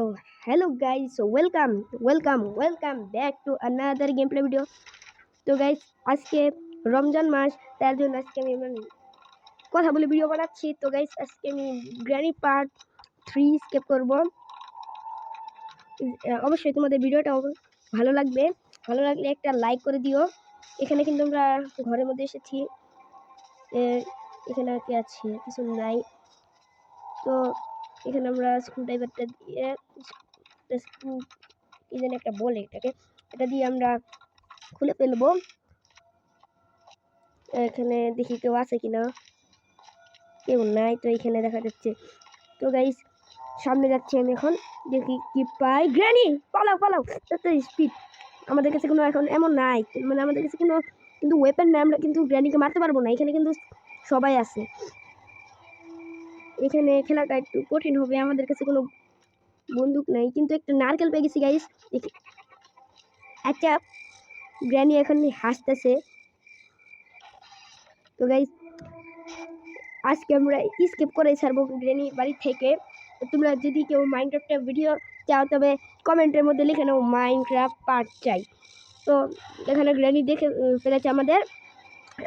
তো hello guys welcome welcome welcome back to another game play video তো guys আজকে রমজান মাস তার জন্য আজকে আমি কথা বলে ভিডিও বানাচ্ছি তো গাইস আজকে আমি গ্র্যানি পার্ট থ্রি স্কেপ করব অবশ্যই তোমাদের ভিডিওটা ভালো লাগবে ভালো লাগলে একটা লাইক করে দিও এখানে কিন্তু আমরা ঘরের মধ্যে এসেছি এখানে আর কি আছে কিছু নাই তো এখানে আমরা স্ক্রু ড্রাইভারটা দিয়ে স্ক্রু কি যেন একটা বলে এটাকে, এটা দিয়ে আমরা খুলে ফেলব। এখানে দেখি কেউ আছে কিনা। কেউ নাই, তো এখানে দেখা যাচ্ছে। তো গাইস সামনে যাচ্ছি আমি এখন, দেখি কি পাই। গ্র্যানি পালাও পালাও স্পিড আমাদের কাছে কোনো এখন এমন নাই মানে আমাদের কাছে কোনো কিন্তু ওয়েপেন নাই, আমরা কিন্তু গ্র্যানিকে মারতে পারব না, এখানে কিন্তু সবাই আছে। এখানে খেলাটা একটু কঠিন হবে, আমাদের কাছে কোনো বন্দুক নাই। কিন্তু একটা নারকেল পেয়ে গেছি গাইস একটা গ্র্যানি এখন হাসতেছে। তো গাইস আজকে আমরা স্কেপ করে ছাড়বো গ্র্যানি বাড়ি থেকে। তোমরা যদি কেউ মাইনক্রাফ্টের ভিডিও চাও, তবে কমেন্টের মধ্যে লিখে নাও মাইনক্রাফট পার্ট চাই। তো, এখানে গ্র্যানি দেখে ফেলেছে আমাদের।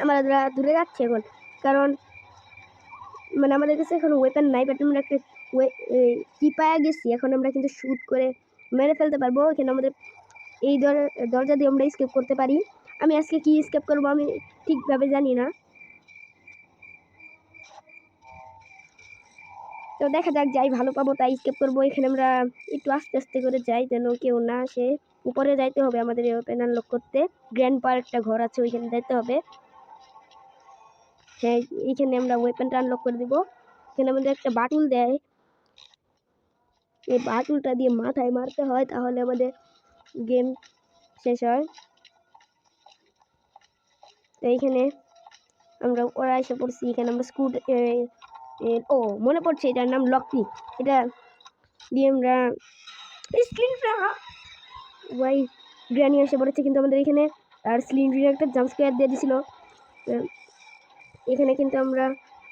আমরা দূরে যাচ্ছি এখন। কারণ মানে আমাদের কাছে এখন ওয়েপেন নাই বাট আমরা একটা কি পায়া গেছি, এখন আমরা কিন্তু শ্যুট করে মেরে ফেলতে পারব। এখানে আমাদের এই দর- দরজা দিয়ে আমরা স্কেপ করতে পারি। আমি আজকে কি স্কেপ করব আমি ঠিকভাবে জানি না। তো দেখা যাক, যাই ভালো পাবো তাই স্কেপ করব। এখানে আমরা একটু আস্তে আস্তে করে যাই, যেন কেউ না আসে। উপরে যাইতে হবে আমাদের ওপেন আনলক করতে। গ্র্যান্ড পার একটা ঘর আছে, ওইখানে যাইতে হবে। এইখানে আমরা ওয়েপেনটা আনলক করে দিব। এখানে আমাদের একটা বাটুল দেয়। এই বাটুলটা দিয়ে মাথায় মারতে হয় তাহলে আমাদের গেম শেষ হয়। তো এইখানে আমরা ওরা এসে পড়ছি এখানে আমরা স্কুট ও মনে পড়ছে এটার নাম লকপি এটা দিয়ে আমরা ওয়াই গ্র্যানি এসে পড়েছে কিন্তু আমাদের এখানে আর স্লিন্ড্রির একটা জাম্প স্কোয়ার দিয়ে আহ, এখানে কিন্তু আমরা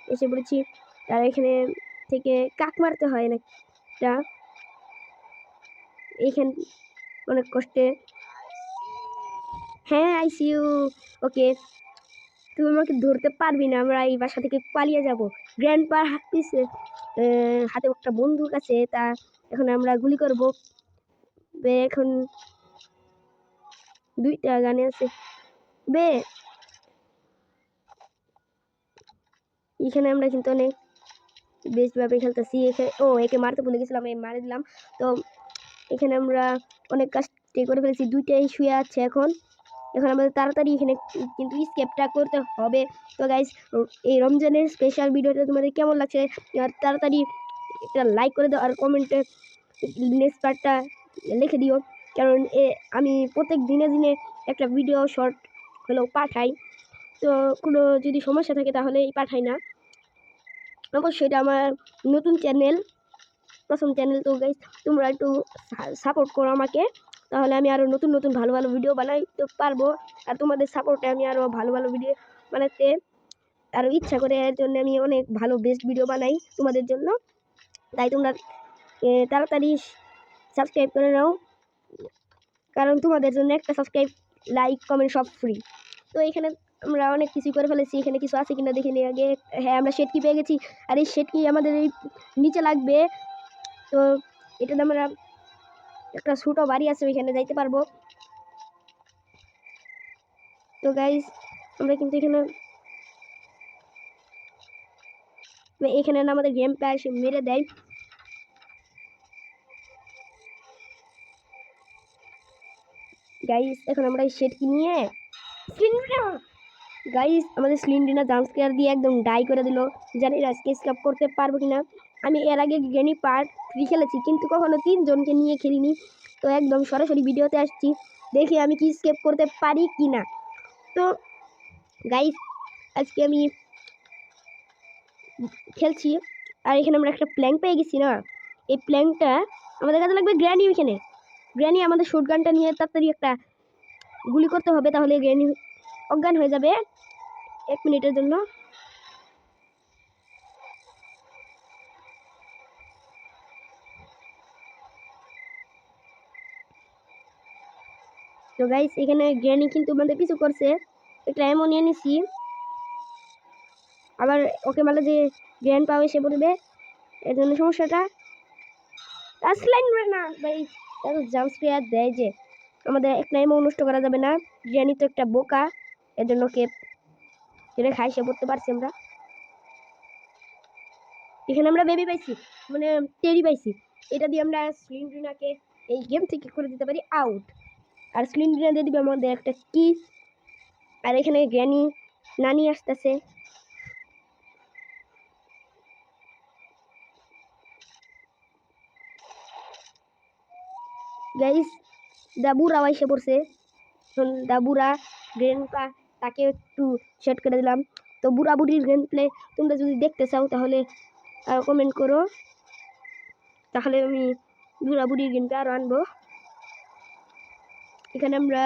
এসে পড়েছি। আর এখানে থেকে কাক মারতে হয় না একটা এইখান অনেক কষ্টে। হ্যাঁ আইসিউ ওকে তুমি আমাকে ধরতে পারবি না, আমরা এই বাসা থেকে পালিয়ে যাব। গ্র্যান্ড পার পিছে হাতে একটা বন্দুক আছে, তা এখন আমরা গুলি করব। বে, এখন দুইটা গানে আছে। বে এখানে আমরা কিন্তু অনেক বেশভাবে খেলতেছি। এখানে ও, একে মারতে ভুলে গেছিলাম, এই মারে দিলাম। তো এখানে আমরা অনেক কাজ করে ফেলেছি, দুইটাই শুয়ে আছে এখন। এখন আমাদের তাড়াতাড়ি এখানে কিন্তু স্কেপটা করতে হবে। তো গাইজ এই রমজানের স্পেশাল ভিডিওটা তোমাদের কেমন লাগছে? আর তাড়াতাড়ি একটা লাইক করে দাও আর কমেন্টে নেক্সট পার্টটা লিখে দিও। কারণ এ, আমি প্রত্যেক দিনে দিনে একটা ভিডিও শর্ট হলেও পাঠাই। তো কোনো যদি সমস্যা থাকে তাহলে পাঠাই না। অবশ্যই এটা আমার নতুন চ্যানেল প্রথম চ্যানেল তো গাইজ তোমরা একটু সাপোর্ট করো আমাকে, তাহলে আমি আরও নতুন নতুন ভালো ভালো ভিডিও বানাইতে পারব। আর তোমাদের সাপোর্টে আমি আরও ভালো ভালো ভিডিও বানাতে আরও ইচ্ছা করে, এর জন্য আমি অনেক ভালো বেস্ট ভিডিও বানাই তোমাদের জন্য। তাই তোমরা তাড়াতাড়ি সাবস্ক্রাইব করে নাও। কারণ তোমাদের জন্য একটা সাবস্ক্রাইব লাইক কমেন্ট সব ফ্রি তো এখানে আমরা অনেক কিছু করে ফেলেছি, এখানে কিছু আছে কিনা দেখে আগে হ্যাঁ আমরা শেটকি পেয়ে গেছি। আর এই শেটকি আমাদের এই নিচে লাগবে। তো এটাতে আমরা একটা ছোটো বাড়ি আছে, ওইখানে যাইতে পারব। তো গাইজ আমরা কিন্তু এখানে এখানে আমাদের গেম প্যার সে মেরে দেয়। গাইস এখন আমরা এই শেট নিয়ে গাইস আমাদের স্লিন্ডিনা জাম্প স্কেয়ার দিয়ে একদম ডাই করে দিল। জানি না আজকে স্কাপ করতে পারব কিনা। আমি এর আগে গেনি পার্ট ফ্রি খেলেছি, কিন্তু কখনো তিনজনকে নিয়ে খেলিনি। তো একদম সরাসরি ভিডিওতে আসছি। দেখি আমি কি স্কেপ করতে পারি কি না তো গাইস আজকে আমি খেলছি। আর এখানে আমরা একটা প্ল্যাঙ্ক পেয়ে গেছি না? এই প্ল্যাঙ্কটা আমাদের কাছে লাগবে গ্র্যানি ওইখানে। গ্র্যানি আমাদের শর্ট গানটা নিয়ে তাড়াতাড়ি একটা গুলি করতে হবে, তাহলে গ্র্যানি অজ্ঞান হয়ে যাবে। এক মিনিটের জন্য। তো গাইস এখানে গ্র্যানি কিন্তু আমাদের পিছু করছে। একটা এমন নিয়ে নিছি। আবার ওকে বলে যে জ্ঞান পাওয়া এসে পড়বে এর জন্য সমস্যাটা? আসলেন না, ভাই, এত জাম্প স্পেয়ার দেয় যে, আমাদের এক নাইমও নষ্ট করা যাবে না। জ্ঞানী তো একটা বোকা, এর জন্য ওকে যেটা খাই, সে পড়তে পারছি আমরা। এখানে আমরা বেবি পাইছি মানে টেরি পাইছি। এটা দিয়ে আমরা স্লিন্ড্রিনাকে এই গেম থেকে করে দিতে পারি আউট আর স্লিন্ড্রিনা দিয়ে দিবে আমাদের একটা কি? আর এখানে জ্ঞানী নানি আসতেছে। গাইস দাবুরা এসে পড়ছে। দাবুরা গ্রেনপা তাকে একটু সেট করে দিলাম। তো বুড়া বুড়ির গেম প্লে তোমরা যদি দেখতে চাও তাহলে কমেন্ট করো। তাহলে আমি বুড়া বুড়ির গেমটা আরও আনব। এখানে আমরা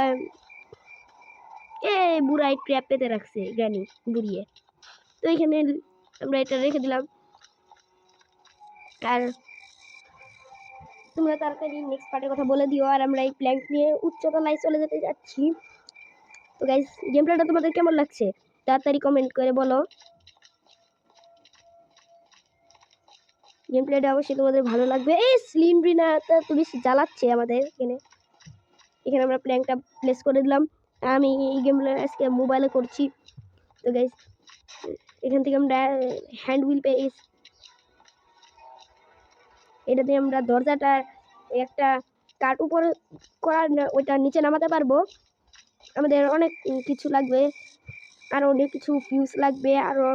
এ বুড়াই ট্র্যাপ পেতে রাখছে জ্ঞানী বুড়িয়ে। তো এখানে আমরা এটা রেখে দিলাম। আর তোমরা তাড়াতাড়ি নেক্সট পার্টের কথা বলে দিও। আর আমরা এই প্ল্যাঙ্ক নিয়ে উচ্চতলায় চলে যেতে যাচ্ছি। তো গাইস গেম প্লেটা তোমাদের কেমন লাগছে? তাড়াতাড়ি কমেন্ট করে বলো। গেম প্লেটা অবশ্যই তোমাদের ভালো লাগবে। এই স্লিমব্রিনা তো বেশি জ্বালাচ্ছে আমাদের এখানে। এখানে আমরা প্ল্যাঙ্কটা প্লেস করে দিলাম। আমি এই গেম আজকে মোবাইলে করছি। তো গাইস এখান থেকে আমরা হ্যান্ড হুইল পেয়ে গেছি এটাতে আমরা দরজাটা একটা কাঠ উপরে করার ওইটা নিচে নামাতে পারব। আমাদের অনেক কিছু লাগবে আরও অনেক কিছু ফিউজ লাগবে আরও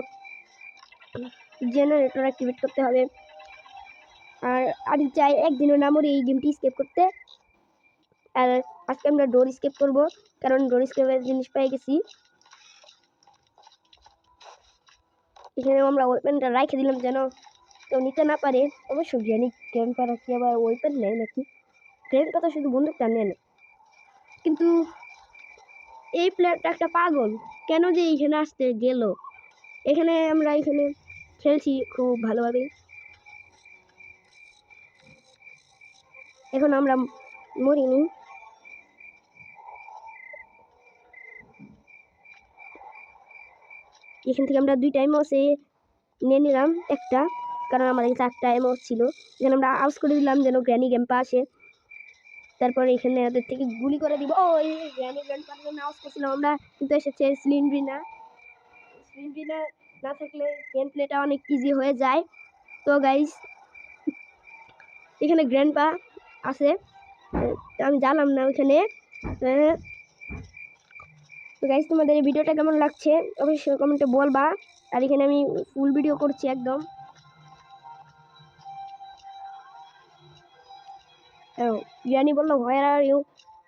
জেনারেটর অ্যাক্টিভেট করতে হবে। আর আমি চাই একদিনও না মরে এই গেমটি স্কেপ করতে। আর আজকে আমরা ডোর স্কেপ করব, কারণ ডোর স্কেপের জিনিস পেয়ে গেছি। এখানে আমরা ওয়েপেনটা রাখে দিলাম যেন কেউ নিতে না পারে। অবশ্য জ্ঞানী ক্যাম্পার কি আবার ওয়েপেন নেয় নাকি? গ্রেনটা তো শুধু বন্দুকটা নেয় না। কিন্তু এই প্লেয়ারটা একটা পাগল। কেন যে এইখানে আসতে গেল? এখানে আমরা এখানে খেলছি খুব ভালোভাবে এখন আমরা মরিনি। এখান থেকে আমরা দুইটা এমওসে নিয়ে নিলাম একটা, কারণ আমাদের একটা এমওস ছিল। এখানে আমরা আউস করে দিলাম, যেন গ্র্যানি গ্যাম্পা আসে তারপরে এখানে ওদের থেকে গুলি করে দিব। ও এই গ্র্যানি গ্যাম্পার জন্য আউস করছিলাম আমরা। কিন্তু এসেছে সিলিন্ড্রিনা। সিলিন্ড্রিনা না থাকলে গেম প্লেটা অনেক ইজি হয়ে যায়। তো গাইস এখানে গ্র্যান্ডপা আছে। আহ, আমি জানলাম না ওইখানে। তো গাইস তোমাদের এই ভিডিওটা কেমন লাগছে? অবশ্যই কমেন্টে বলবা। আর এখানে আমি ফুল ভিডিও করছি একদম। রিয়ানি বলল ভয়ের আর ইউ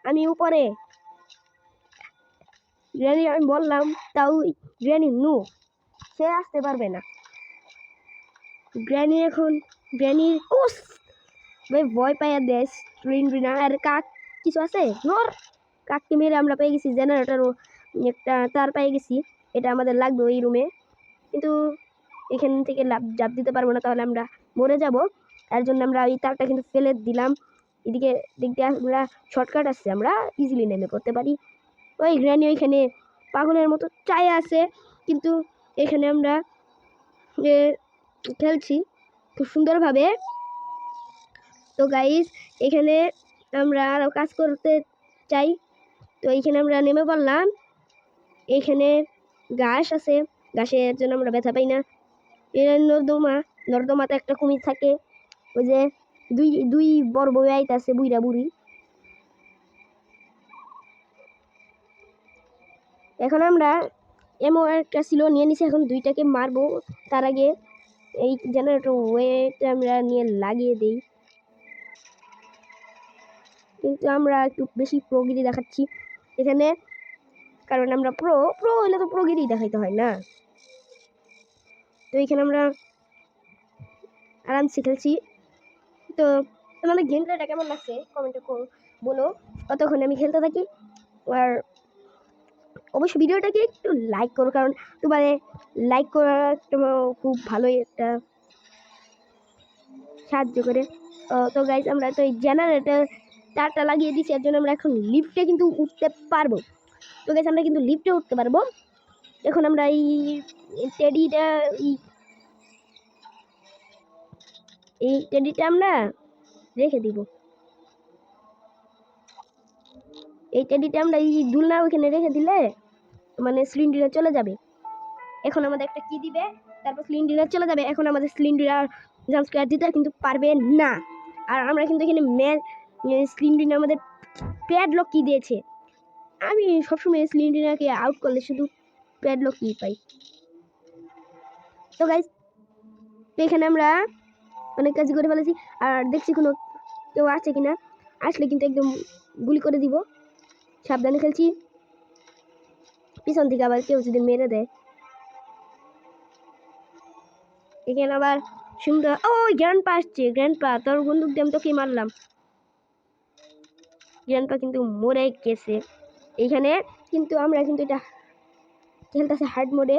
আমি উপরে রিয়ানি আমি বললাম, তাও রিয়ানি নু, সে আসতে পারবে না। গ্র্যানি এখন গ্র্যানির কোস ভাই, ভয় পাইয়া দেয় স্ক্রিন রিনা, আর কাক, কিছু আছে? নর, কাককে মেরে আমরা পেয়ে গেছি জেনারেটরও একটা তার পেয়ে গেছি, এটা আমাদের লাগবে ওই রুমে কিন্তু এখান থেকে লাভ জাপ দিতে পারব না, তাহলে আমরা মরে যাব। তার জন্য আমরা ওই তারটা কিন্তু ফেলে দিলাম। এদিকে দিক দিয়ে আমরা শর্টকাট আসছে আমরা ইজিলি নেমে পড়তে পারি। ওই গ্র্যানি ওইখানে পাগলের মতো চায় আছে, কিন্তু এখানে আমরা খেলছি খুব সুন্দরভাবে। তো গাইস এখানে আমরা আরও কাজ করতে চাই। তো এইখানে আমরা নেমে পড়লাম। এইখানে ঘাস আছে, ঘাসের জন্য আমরা ব্যথা পাই না। এর নর্দমা, নর্দমাতে একটা কুমির থাকে। ওই যে দুই দুই বড় বউ আইতাছে বুইরা বুড়ি। এখন আমরা এমন একটা ছিল নিয়ে নিছি, এখন দুইটাকে মারবো। তার আগে এই জেনারেটর ওয়েটা আমরা নিয়ে লাগিয়ে দিই। কিন্তু আমরা একটু বেশি প্রগিরি দেখাচ্ছি। এখানে কারণ আমরা প্রো প্রো হলে তো প্রগিরি দেখাইতে হয় না। তো এখানে আমরা আরামসে খেলছি। তো তোমাদের গেম প্লেটা কেমন লাগছে? কমেন্টে বলো। ততক্ষণ আমি খেলতে থাকি। আর অবশ্যই ভিডিওটাকে একটু লাইক করো, কারণ তোমার লাইক করা একটা খুব ভালোই একটা সাহায্য করে। তো গাইজ আমরা তো এই জেনারেটর তারটা লাগিয়ে দিচ্ছি এর জন্য আমরা এখন লিফটে কিন্তু উঠতে পারব। তো গাইজ আমরা কিন্তু লিফটে উঠতে পারব। এখন আমরা এই টেডিটা এই টেডিটা আমরা রেখে দিব। এই টেডিটা আমরা এই দুলনা ওইখানে রেখে দিলে মানে সিলিন্ডারে চলে যাবে। এখন আমাদের একটা কি দিবে, তারপর সিলিন্ডারে চলে যাবে। এখন আমাদের সিলিন্ডার জাম্প স্কোয়ার দিতে কিন্তু পারবে না। আর আমরা কিন্তু এখানে ম্যাচ সিলিন্ডার আমাদের প্যাডলক কি দিয়েছে। আমি সবসময় সিলিন্ডারকে আউট করলে শুধু প্যাডলক কি পাই। তো গাইজ এখানে আমরা অনেক কাজ করে ফেলেছি। আর দেখছি কোনো কেউ আছে কি না আসলে কিন্তু একদম গুলি করে দিব। সাবধানে খেলছি। পিছন থেকে আবার কেউ যদি মেরে দেয়। এখানে আবার সুন্দর ও গ্র্যান্ড পা আসছে। গ্র্যান্ড পা তোর বন্দুক দিয়ে আমি তোকে মারলাম। গ্র্যান্ড পা কিন্তু মরে গেছে। এইখানে কিন্তু আমরা কিন্তু এটা খেলতেছে হার্ড মোডে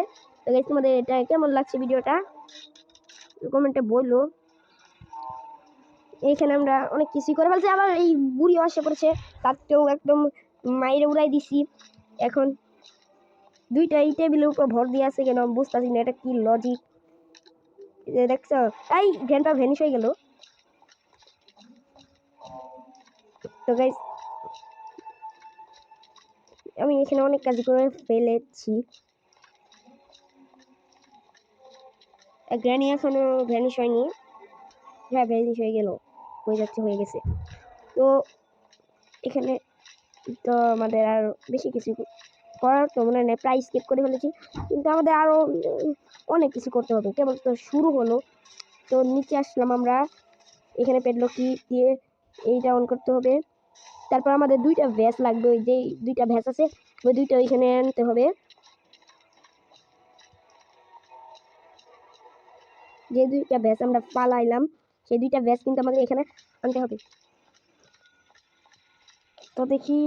তোমাদের এটা কেমন লাগছে ভিডিওটা কমেন্টে বলল এইখানে আমরা অনেক কিছুই করে ফেলছি। আবার এই বুড়ি আসে পড়েছে তাতেও একদম মাইরে উড়াই দিছি। এখন দুইটা এই টেবিলের উপর ভর দিয়ে আছে কেন বুঝতেছি না, এটা কি লজিক দেখছ? এই ঘ্যানটা ভ্যানিশ হয়ে গেল। তো গাইস আমি এখানে অনেক কাজ করে ফেলেছি। গ্র্যানি এখনও ভ্যানিশ হয়নি। হ্যাঁ ভ্যানিশ হয়ে গেল, হয়ে যাচ্ছে, হয়ে গেছে। তো এখানে তো আমাদের আর বেশি কিছু করার তো মনে নেই প্রাইস স্কেপ করে ফেলেছি। কিন্তু আমাদের আরও অনেক কিছু করতে হবে। কেবল তো শুরু হলো। তো নিচে আসলাম আমরা। এখানে পেডলো কি দিয়ে এইটা অন করতে হবে। তারপর আমাদের দুইটা ভ্যাস লাগবে, ওই যে দুইটা ভ্যাস আছে, ওই দুইটা ওইখানে আনতে হবে। যে দুইটা ভ্যাস আমরা পালাইলাম সেই দুইটা ভ্যাস কিন্তু আমাদের এখানে আনতে হবে। তো দেখি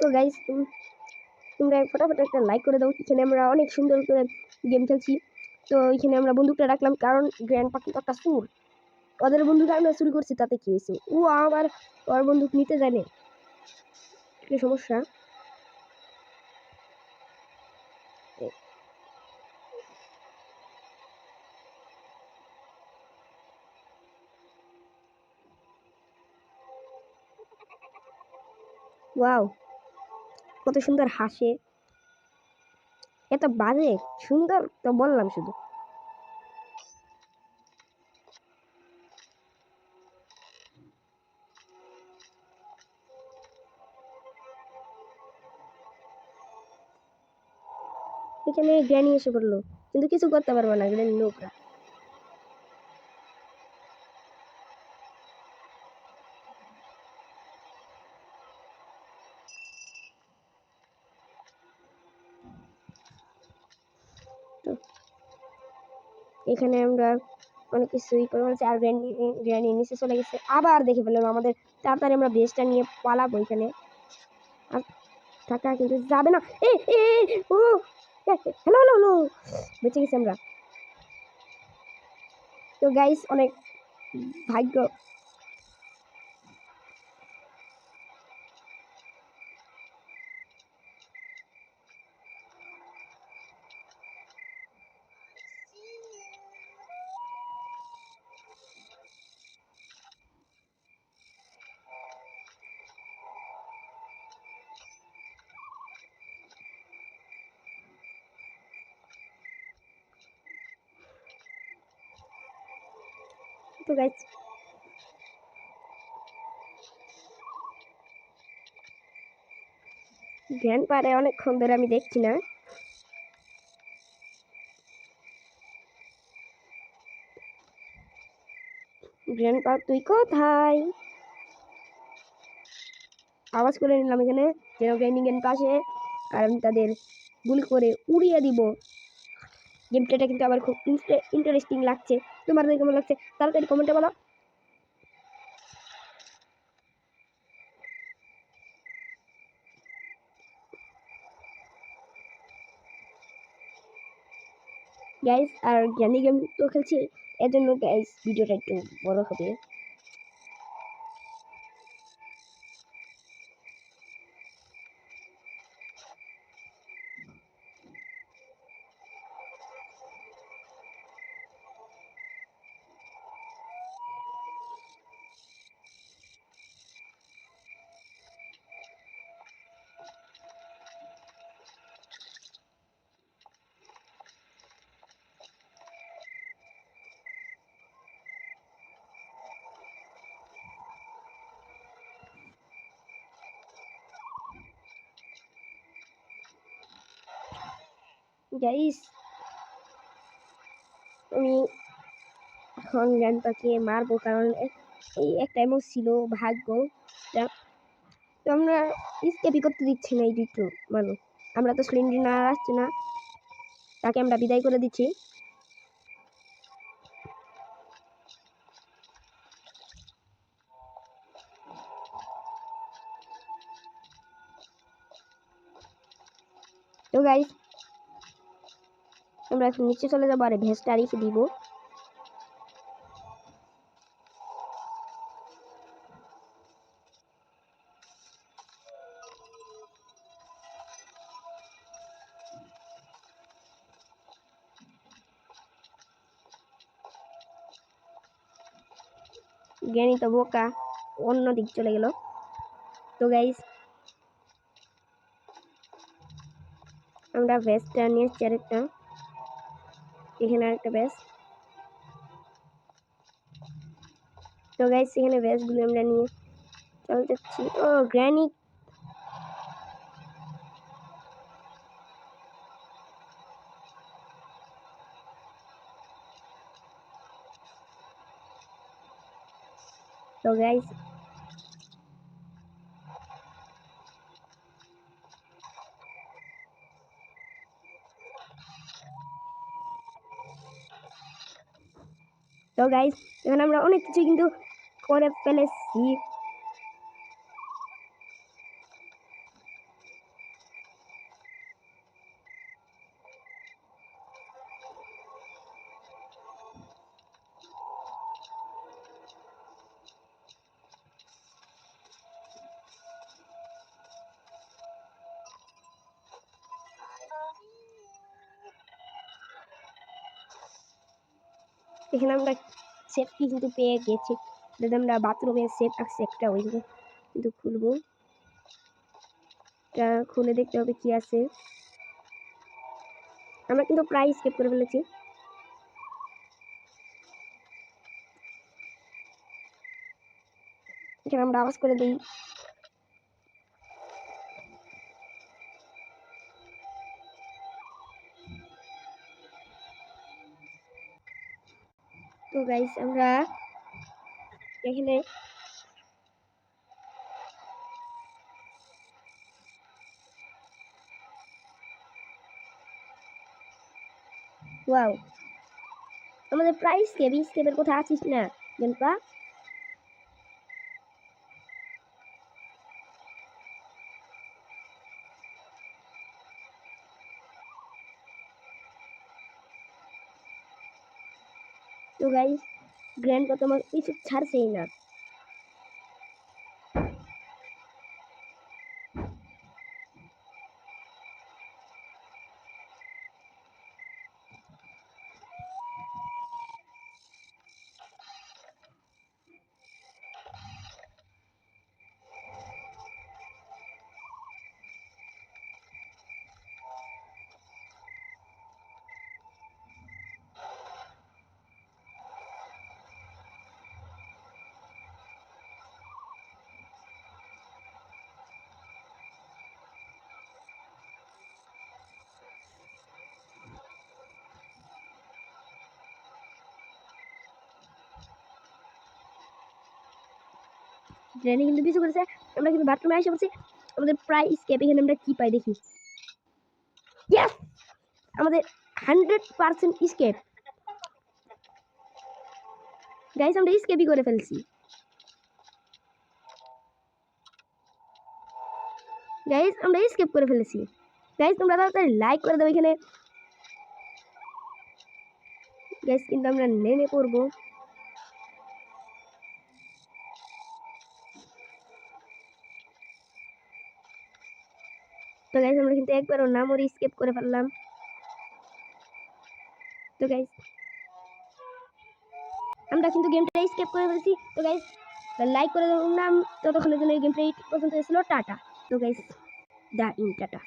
তো গাইস তোমরা ফটাফট একটা লাইক করে দাও। এখানে আমরা অনেক সুন্দর করে গেম খেলছি। তো এখানে আমরা বন্দুকটা রাখলাম কারণ গ্র্যান্ড পাখি তো একটা সুর ওদের বন্দুকটা আমরা চুরি করছি, তাতে কি হয়েছে? ও আবার ওর বন্দুক নিতে জানে। কি সমস্যা? ওয়াও কত সুন্দর হাসে। এত বাজে সুন্দর তো বললাম শুধু। এখানে জ্ঞানী এসে পড়ল। কিন্তু কিছু করতে পারব না গ্র্যানি নোকরা এখানে আমরা অনেক কিছুই করে আর নিচে চলে গেছে। আবার দেখে ফেললাম আমাদের তাড়াতাড়ি আমরা বেসটা নিয়ে পালাবো এখানে। আর থাকা কিন্তু যাবে না। এ, ও হ্যালো হ্যালো হ্যালো বেঁচে গেছি আমরা। তো গাইস অনেক ভাগ্য। তো গাইস গ্র্যান্ড পারে অনেকক্ষণ ধরে আমি দেখছি না। গ্র্যান্ড পা তুই কোথায়? আওয়াজ করে নিলাম এখানে যেন গ্রাইন্ডিং এর পাশে, আর আমি তাদের গুলি করে উড়িয়ে দিব। গেম প্লেটা কিন্তু আমার খুব ইন্টারেস্টিং লাগছে। তোমাদের কেমন লাগছে? তাড়াতাড়ি কমেন্টে বলো। গাইস আর জ্ঞানী গেম তো খেলছি এর জন্য গাইস ভিডিওটা একটু বড় হবে। গাইস আমি এখন জ্ঞানটাকে মারবো কারণ এই একটা এমন ছিল ভাগ্য তো আমরা স্কেপই করতে দিচ্ছি না এই দুটো মানুষ আমরা তো সিলিন্ডার না আসছে না তাকে আমরা বিদায় করে দিচ্ছি তো গাইস আমরা নিচে চলে যাব আর ভেজটা রেখে দিব। জ্ঞানী তো বোকা, অন্য দিক চলে গেল। তো গাইস আমরা ভেস্টটা নিয়ে আরেকটা। এখানে আরেকটা ব্যাস তো গাইস এখানে ব্যাসগুলো আমরা নিয়ে চলে যাচ্ছি ও গ্র্যানি তো গাইস তো গাইজ এখানে আমরা অনেক কিছু কিন্তু করে ফেলেছি। এখানে আমরা সেফটি কিন্তু পেয়ে গেছি। যদি আমরা বাথরুমে সেফ আছে একটা ওই কিন্তু খুলবো। এটা খুলে দেখতে হবে কি আছে। আমরা কিন্তু প্রায় স্কেপ করে ফেলেছি। এখানে আমরা আওয়াজ করে দিই। গাইস আমরা এখানে ওয়াও আমাদের প্রাইস স্কেপ কেবের কোথায় আছিস না গাইস গ্র্যান্ড কত আমার কিছু ছাড়ছেই না। গ্র্যান্ডি কিন্তু পিছু করেছে। আমরা কিন্তু বাথরুমে এসে পড়ছি। আমাদের প্রায় স্কেপ এখানে আমরা কি পাই দেখি? Yes! আমাদের হান্ড্রেড পার্সেন্ট স্কেপ গাইস আমরা স্কেপই করে ফেলছি। গাইস আমরা স্কেপ করে ফেলেছি। গাইস তোমরা তাড়াতাড়ি লাইক করে দাও এখানে। গাইস কিন্তু আমরা নেমে পড়ব। তো গাইস আমরা কিন্তু একবারও নাম ওর স্কেপ করে ফেললাম। তো গাইস আমরা কিন্তু গেমটা স্কেপ করে ফেলছি। তো গাইস লাইক করে দেবো নাম ততক্ষণের জন্য এই গেমটা এই পর্যন্ত ছিল টাটা। তো গাইস দা ইন টাটা।